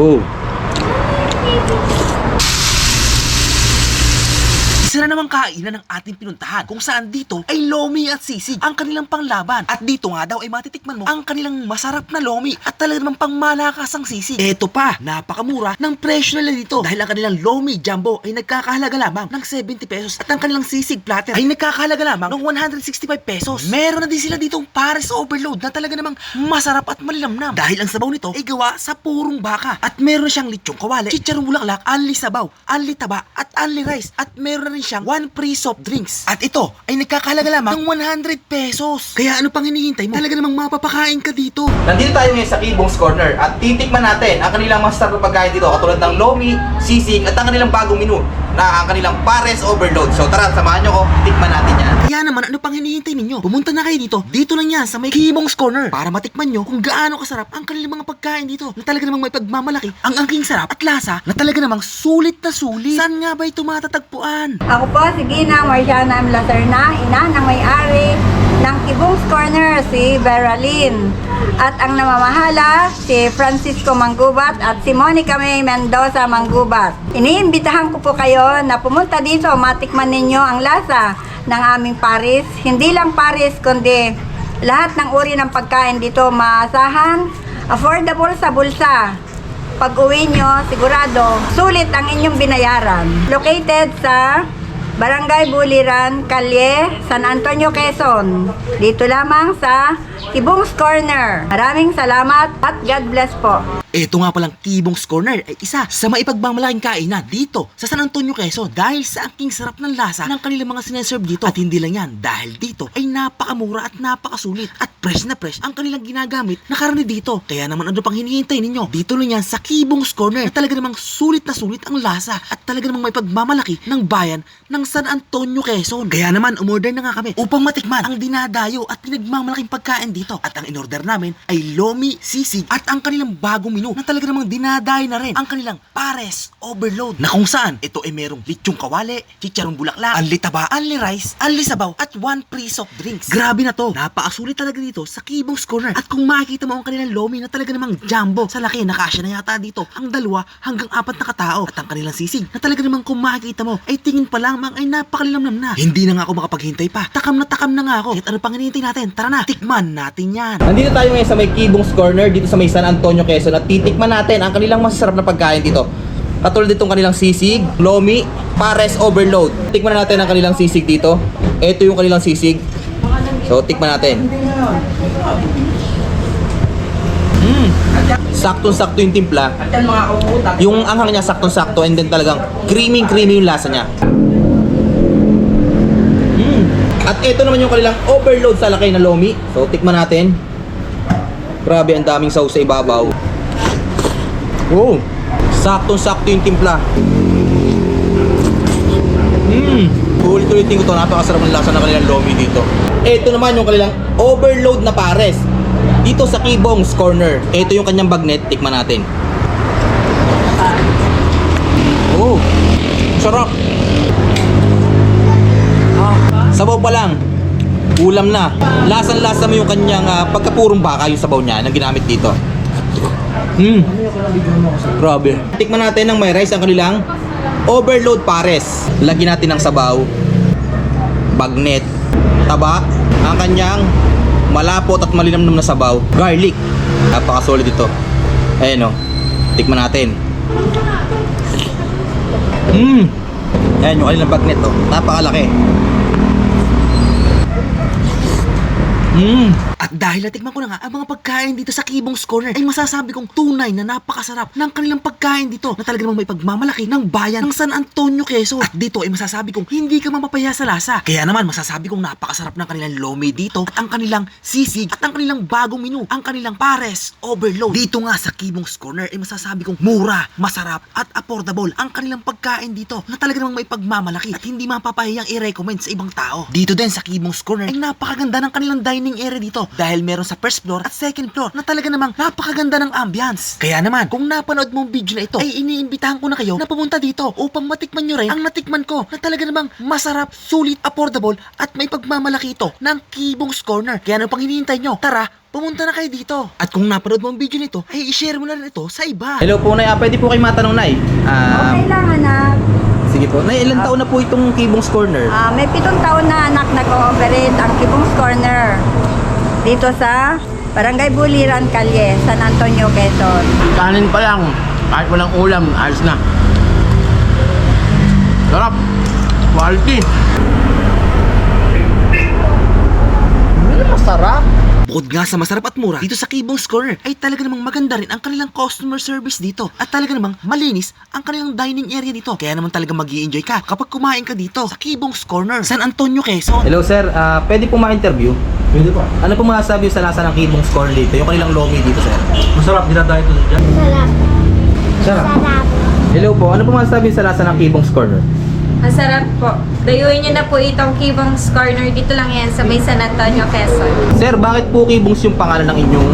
Oh. Na namang kainan ng ating pinuntahan kung saan dito ay lomi at sisig ang kanilang panglaban. At dito nga daw ay matitikman mo ang kanilang masarap na lomi at talaga namang pangmalakas ang sisig. Eto pa, napakamura ng presyo nila dito dahil ang kanilang lomi jumbo ay nagkakahalaga lamang ng 70 pesos at ang kanilang sisig platter ay nagkakahalaga lamang ng 165 pesos. Meron na din sila ditong Paris Overload na talaga namang masarap at malinamnam dahil ang sabaw nito ay gawa sa purong baka at meron na siyang lechong kawali, chicharong bulaklak, anli sabaw, anli taba at anli rice at meron na rin siyang one free soft drinks. At ito ay nagkakahalaga lamang ng 100 pesos. Kaya ano pang hinihintay mo? Talaga namang mapapakain ka dito. Nandito tayo ngayon sa Kibong's Corner at titikman natin ang kanilang masarap na pagkain dito katulad ng lomi, sisig at ang kanilang bagong menu na ang kanilang Pares Overload. So tara, samahan nyo ko, tikman natin yan. Kaya naman ano pang hinihintay ninyo? Pumunta na kayo dito. Dito lang yan sa may Kibong's Corner para matikman nyo kung gaano kasarap ang kanilang mga pagkain dito na talaga namang may pagmamalaki ang angking sarap at lasa na talaga namang sulit na sulit. Saan nga ba ito matatagpuan? Ako po si Gina Marciana M. Lacerna, ina ng may-ari ng Kibung's Corner, si Beralyn. At ang namamahala, si Francisco Manggubat at si Monica May Mendoza Manggubat. Iniimbitahan ko po kayo na pumunta dito, matikman ninyo ang lasa ng aming Paris. Hindi lang Paris, kundi lahat ng uri ng pagkain dito maasahan, affordable sa bulsa. Pag uwi nyo, sigurado, sulit ang inyong binayaran. Located sa Barangay Buliran, Kalye, San Antonio, Quezon. Dito lamang sa Kibung's Corner. Maraming salamat at God bless po. Ito nga palang Tibong's Corner ay isa sa maipagbamalaking kainan dito sa San Antonio, Quezon dahil sa aking sarap ng lasa ng kanilang mga sineserve dito. At hindi lang yan, dahil dito ay napakamura at napakasulit at fresh na fresh ang kanilang ginagamit na karne dito. Kaya naman ano pang hinihintay ninyo? Dito lang yan sa Kibong's Corner na talaga namang sulit na sulit ang lasa at talaga namang may pagmamalaki ng bayan ng San Antonio, Quezon. Kaya naman umorder na nga kami upang matikman ang dinadayo at pinagmamalaking pagkain dito. At ang inorder namin ay lomi, sisig at ang kanilang bagong menu na talaga namang dinadayo na rin ang kanilang Pares Overload na kung saan ito ay merong lechong kawali, chicharong bulaklak, anli taba, anli rice, anli sabaw at one free soft drinks. Grabe na to. Napakasulit talaga dito sa Kibong's Corner. At kung makikita mo ang kanilang lomi na talaga namang jumbo sa laki, nakasya na yata dito ang dalawa hanggang apat na katao. At ang kanilang sisig na talaga namang kung makikita mo ay tingin pa lamang ay napakalinamnam na. Hindi na nga ako makapaghintay pa. Takam na takam na nga ako. At ano pang hinihintay natin? Tara na, tikman natin yan. Nandito tayo ngayon sa may Kibong's Corner dito sa may San Antonio, Quezon at titikman natin ang kanilang masasarap na pagkain dito. Katulad ditong kanilang sisig, lomi, Pares Overload. Tikman na natin ang kanilang sisig dito. Ito yung kanilang sisig. So, tikman natin. Mm. Saktong-sakto yung timpla. Yung anghang niya saktong-sakto and then talagang creamy-creamy yung lasa niya. Mm. At ito naman yung kanilang overload sa lakay na lomi. So, tikman natin. Grabe, ang daming sauce sa ibabaw. Wow! Saktong-sakto yung timpla. Mmm! Ulit-ulitin ko to, napakasarap ng lasa ng kanilang lomi dito. Ito naman yung kanilang overload na pares. Dito sa Kibong's Corner. Ito yung kanyang bagnet, tikman natin. Oh! Sarap! Sabaw pa lang. Ulam na. Lasang-lasa mo yung kanyang ah, pagkapurong baka yung sabaw niya na ginamit dito. Hmm. Grabe. Tikman natin ng may rice ang kanilang overload pares. Lagyan natin ng sabaw, bagnet, taba, ang kanyang malapot at malinamnam na sabaw, garlic. Napakasolid ito. Ayan o. Tikman natin. Mmm. Ayan yung kanilang bagnet oh. Napakalaki. Mmm. At dahil natikman ko na nga ang mga pagkain dito sa Kibong's Corner ay masasabi kong tunay na napakasarap ng kanilang pagkain dito na talaga namang may pagmamalaki ng bayan ng San Antonio, Quezon. At dito ay masasabi kong hindi ka mamapaya sa lasa. Kaya naman masasabi kong napakasarap ng kanilang lomi dito at ang kanilang sisig at ang kanilang bagong menu, ang kanilang pares overload. Dito nga sa Kibong's Corner ay masasabi kong mura, masarap at affordable ang kanilang pagkain dito na talaga namang may pagmamalaki at hindi mapapahiyang i-recommend sa ibang tao. Dito din sa Kibong's Corner ay napakaganda ng kanilang dining area dito dahil meron sa first floor at second floor na talaga namang napakaganda ng ambience. Kaya naman, kung napanood mo ang video na ito, ay iniimbitahan ko na kayo na pumunta dito upang matikman nyo rin ang natikman ko na talaga namang masarap, sulit, affordable at may pagmamalaki ito ng Kibong's Corner. Kaya ano pang hinihintay nyo? Tara, pumunta na kayo dito. At kung napanood mo ang video nito, ay i-share mo na rin ito sa iba. Hello po, Nay. Ah, pwede po kayo matanong, Nay. Ah, Okay lang, anak. sige po. Nay, ilang taon na po itong Kibong's Corner? Ah, may pitong taon na anak nag-ooperate ang Kibong's Corner dito sa Barangay Buliran, Calye, San Antonio, Quezon. Kanin pa lang, kahit walang ulam, ayos na. Sarap. Quality. Bukod nga sa masarap at mura, dito sa Kibong's Corner ay talaga namang maganda rin ang kanilang customer service dito. At talaga namang malinis ang kanilang dining area dito. Kaya naman talaga mag enjoy ka kapag kumain ka dito sa Kibong's Corner, San Antonio, Quezon. Hello, sir. Ah, pwede po ma-interview? Pwede pa. Ano po masasabi sa lasa ng Kibong's Corner dito? Yung kanilang lomi dito, sir. Masarap dinadayo ito dyan. Sarap. Sarap. Sarap. Hello po. Ano po masasabi sa lasa ng Kibong's Corner? Masarap po. Dayuin niyo na po itong Kibong's Corner. Dito lang yan sa may San Antonio, Quezon. Sir, bakit po Kibong's yung pangalan ng inyong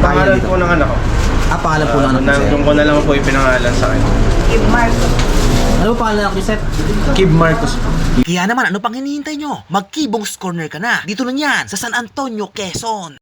Pangalan dito? po ng anak ko. Ah, pangalan po ng anak niyo, sir. nandun ko na lang po ipinangalan sa kanya. Give Marcos. Ano po pangalan ng anak niyo, sir? Kib Marcos. Kaya naman ano pang hinihintay nyo? Mag Kibong's Corner ka na. Dito lang yan sa San Antonio, Quezon.